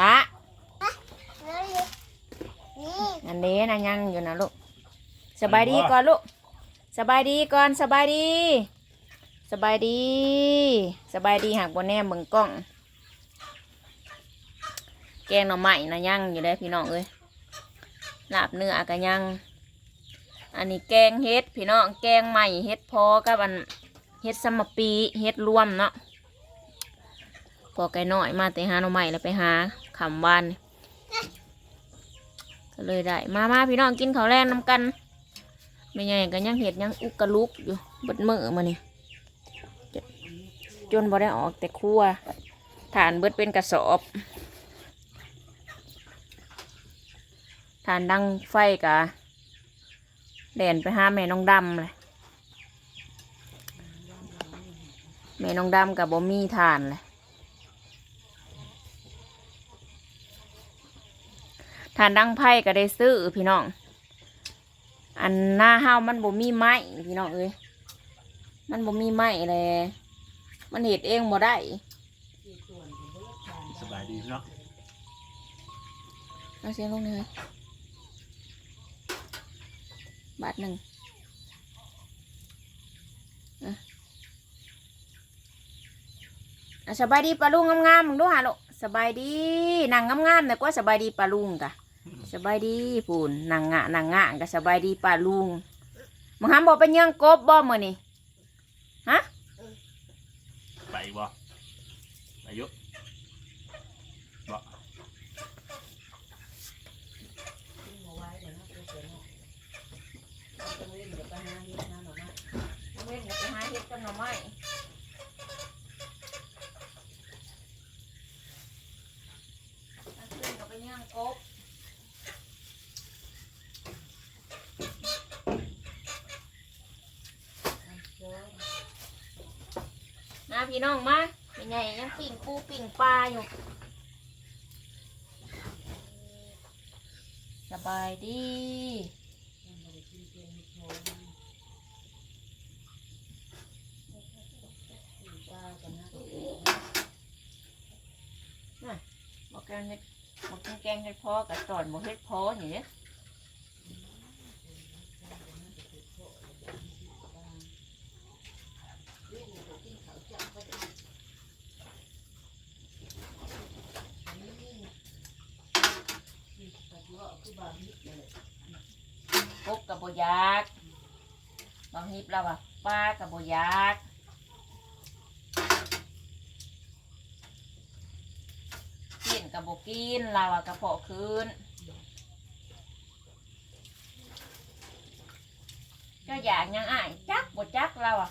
ละนี่อันนี้นะยังอยู่นะลูกสบายดีก่อนลูกสบายดีก่อนสบายดี สบายดี สบายดีหากบนแนมเบิ่งกล้อง แกงหน่อไม้นะยังอยู่ได้อพี่น้องเอ้ยลาบเนื้อก็ยัง อันนี้แกงเฮ็ดพี่น้องแกงใหม่เฮ็ดพอกับอันเฮ็ดสมปีเฮ็ดรวมเนาะพอไก่น้อยมาแต่หาหน่อไม้แล้วไปหา ขำวานก็เลยได้ มามาพี่น้องกินข้าวแรงน้ำกันไม่ใหญ่ก็ยังเห็ดยังอุกกะลุกอยู่เบดเมื่อมานี่จจนบ่ได้ออกแต่ครัวฐานเบิดเป็นกระสอบฐานดังไฟกะเด่นไปห้าแม่น้องดำเลยแม่น้องดำกับบ่มีทานเลย ทานดังไพ่ก็ได้ซื้อพี่น้อง อันหน้าห้าวมันบ่มีไม้พี่น้องเอ้ยมันบ่มีไม้เลยมันเห็ดเองบ่ได้สบายดีเนาะเอาเสียงลงเลยบาทหนึ่งอะอะสบายดีปลาลุงงามๆมึงดูหาลูกสบายดีนางงามๆแต่ก็สบายดีปลาลุงกะ สบายดีปูนนางงะนางงะกะสบายดีปลาลุงมึงห้ามบอกเป็นเยื่องกบบ่มื้อนี่ฮะไปบ่อายุบ่เว้นกับไปหาเห็ดกันหน่อไม้ขึ้นกับไปเยื่องกบ มา พี่น้องมาเป็นไงยังปิ่งปูปิ่งปลาอยู่สบายดีบอกแกงบอกแกงแกงเห็ดพอกับตอนบอกเห็ดพออย่างเนี้ย กบกับบยากบางฮิปเราอะปลากับบยากกินกับบกินเราอะกระเพาะคืนเจ้าอยากยังอ้ายจักบ่จักเราอะ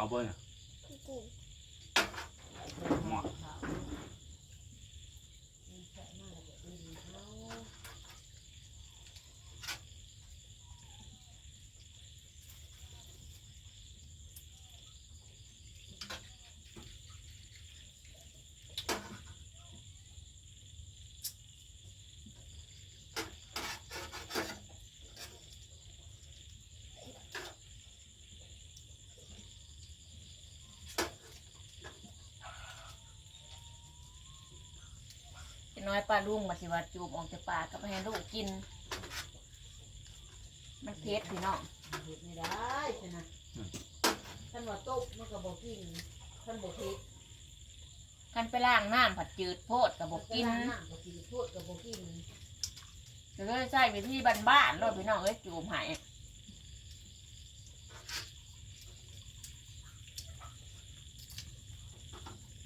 อร์น่ะหมอ น้ อยปลาลุงมาสิว่าจูบออกจากปากก็ไปให้ลูกกิน มันเผ็ดพี่น้องเห็ดไม่ได้ใช่ไหมท่านว่าต้มมันก็บอกกินท่านบอกเผ็ดกันไปล้างน้ำผัดจืดโพดกับบอกกินน้ำก็กินพูดก็บอกกินจะเลยใส่ไปที่บ้านๆรถพี่น้องเอ้ยจูบใหาย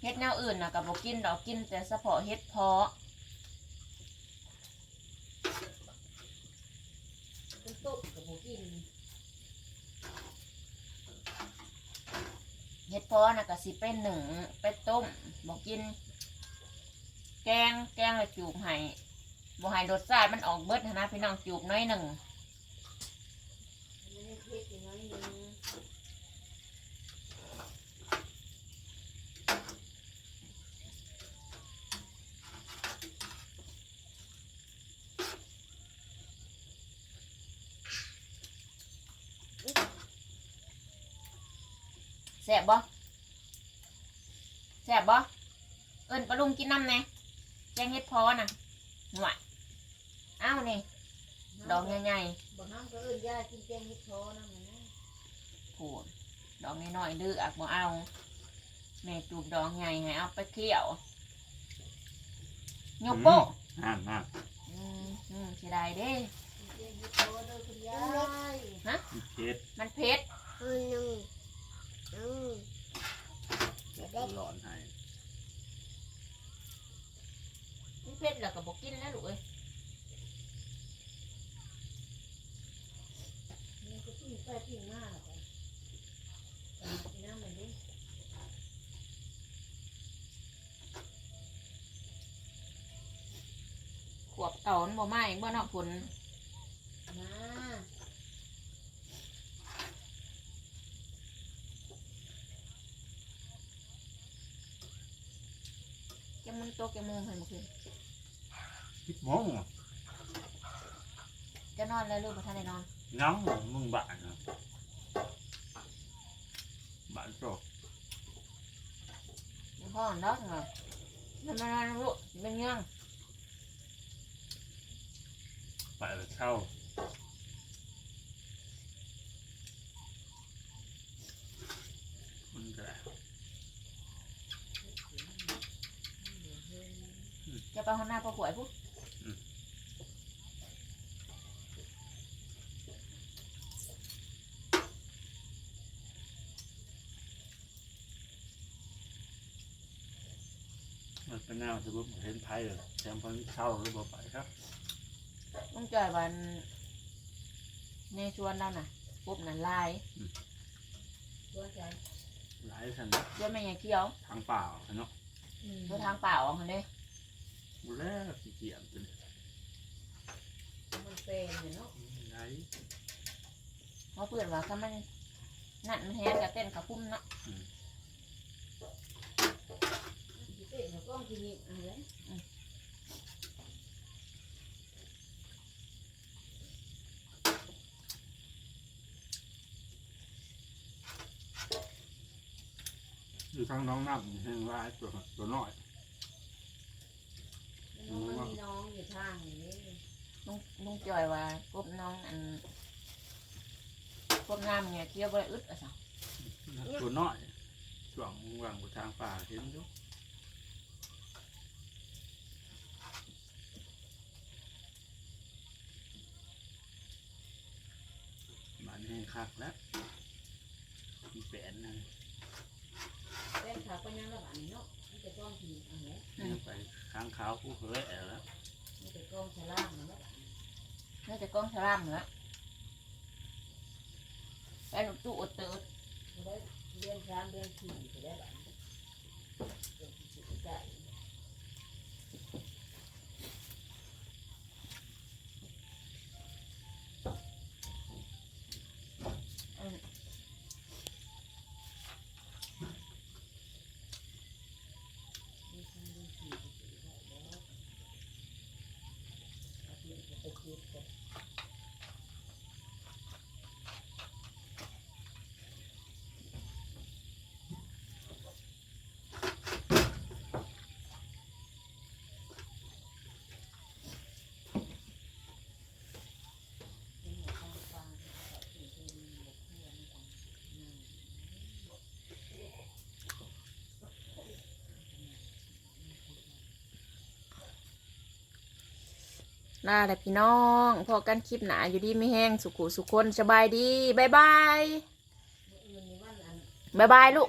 ฮ็ดแนวอื่นนะกับบอกกินดอกกินแต่เฉพาะเฮ็ดเพาะ เป็นตุ๊กกับบ่กิน เฮ็ดพอนะก็สิเป็นหนึ่งไปต้มบอกกิน แกงแกงและจูบให้บอกให้รสชาติมันออกเบิดหั้นนะพี่น้องจูบน้อยหนึ่ง ไม่ได้เผ็ดอย่างน้อยหนึง แซ่บบ่แซ่บบ่เอิ้นปลาลุงกินน้ำแหน่แกงเฮ็ดเพาะน่ะหวานอ้าวนี่ดอกใหญ่บ่น้ำก็เอิ้นย่ากินแกงเห็ดโทนำนะๆผูดดอกน้อยๆดื้ออักบ่เอาแม่จูบดอกใหญ่ให้เอาไปเคี่ยวโยกโป๊ะห้ามห้ามอืมอืมเสียดายเด้กินแกงเห็ดโทเด้อคุณยายเจ็ดมันเผ็ดอื มอืมหลอนให้มันเผ็ดแล้วก็บอกกินแล้วลูกเอ้ยมันก็ปิ้งไปปิ้งมาแล้วไปเอากินน้ำมันดิขวบเต่ามันบ่ไหม้บ่เนอกผล มา แกมุน โตแกมุงเห็นบ่คือคิดโมงจะนอนแล้วลูกบ่ทันได้นอนน้องมึงบ้านนะบ้านโตเดี๋ยวพ่อดอกเหรอมันมานอนลูกสิเป็นยังไปเช่ามันจะ จะ ไปห้องน้าประกวดปุ๊บมันเป็นแนวจะบุเห็นไพ่เลยแถมพันเช่าหรือบ่ไปครับต้องจอยวันในชวนเราน่ะปุ๊บนั่นลายตัวใจหลายสันเดี๋ยวแม่ยังเคี้ยวทางเปล่าเนาะอืมเดี๋ยวทางเปล่าเอันนี้ บุแล้วขี้เกียจเป็นมันเป็นเนี่ยเนาะไหนเพราะเพื่อนว่าถ้ามันนั่นมันแห้งกับเต้นกับพุ่มเนาะสิเป็นแล้วก็กินอีกอันเลยอยู่ทางน้องน้ำแห้งร้ายตัวตัวน้อย น้องมันมีน้องอยู่ทางนี้ลุงลุงจอยว่าปุ๊บน้องอันปุ๊บน้ำเนี่ยเคี้ยวบ่ได้อึดอะสังตัวน้อยช่วงวางบนทางป่าเห็นอยู่มันแห้งคักแล้วมีแปนนะ เป็นขาไปยังระบาดนี้เนาะ ขาวผู้เผยแอแล้วมันจะกล้องฉลามเนาะน่าจะกล้องฉลามแล้วไปลูกตู้อดเติดมันได้เรียนสามเรียนสี่ไปได้แบบเรียนสี่ได้ ลาแล้วพี่น้องพอกันคลิปหนาอยู่ดีไม่แห้งสุขุสุคนสบายดีบายบายบายบายลูก